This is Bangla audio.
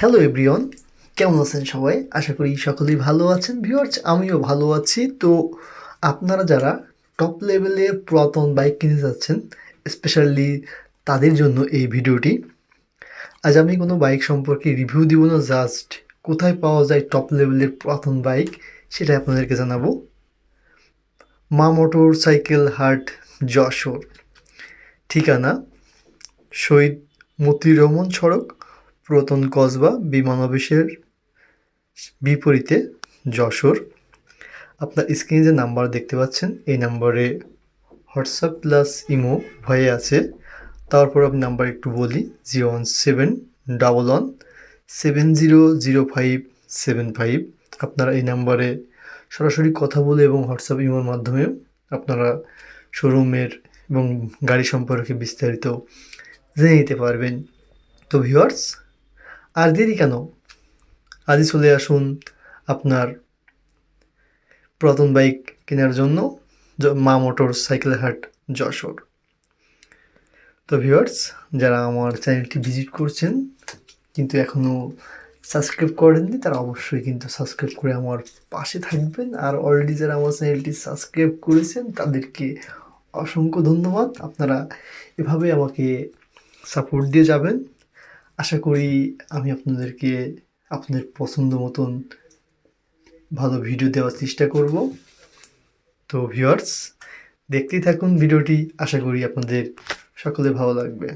হ্যালো এভরিওয়ান কেমন আছেন সবাই? আশা করি সকলেই ভালো আছেন। ভিউয়ার্স আমিও ভালো আছি। তো আপনারা যারা টপ লেভেলের পুরাতন বাইক কিনতে যাচ্ছেন স্পেশালি তাদের জন্য এই ভিডিওটি, আজ আমি কোনো বাইক সম্পর্কে রিভিউ দিব না জাস্ট কোথায় পাওয়া যায় টপ লেভেলের পুরাতন বাইক সেটা আপনাদেরকে জানাব। মা মোটর, সাইকেল, হাট, যশোর। ঠিকানা, শহীদ মতিউর রহমান সড়ক পুরাতন কসবা বিমান অফিসের বিপরীতে যশোর। আপনার স্ক্রিনে যে নাম্বার দেখতে পাচ্ছেন, এই নাম্বারে হোয়াটসঅ্যাপ প্লাস ইমো ভয়ে আছে। তারপর আমি নাম্বার একটু বলি zero one seven double one seven zero zero five seven five আপনারা এই নাম্বারে সরাসরি কথা বলে এবং হোয়াটসঅ্যাপ ইমোর মাধ্যমে আপনারা শোরুমের এবং গাড়ি সম্পর্কে বিস্তারিত জেনে নিতে পারবেন। তো ভিউয়ার্স আর দেরি কেন? আজই চলে আসুন আপনার পুরাতন বাইক কেনার জন্য মা মোটর সাইকেল হাট যশোর। তো ভিউয়ার্স, যারা আমার চ্যানেলটি ভিজিট করছেন কিন্তু এখনও সাবস্ক্রাইব করেননি, তারা অবশ্যই কিন্তু সাবস্ক্রাইব করে আমার পাশে থাকবেন। আর অলরেডি যারা আমার চ্যানেলটি সাবস্ক্রাইব করেছেন, তাদেরকে অসংখ্য ধন্যবাদ। আপনারা এভাবে আমাকে সাপোর্ট দিয়ে যাবেন। আশা করি আমি আপনাদেরকে আপনাদের পছন্দ মতন ভালো ভিডিও দেওয়ার চেষ্টা করব। তো ভিউয়ার্স, দেখতেই থাকুন ভিডিওটি। আশা করি আপনাদের সকলে ভালো লাগবে।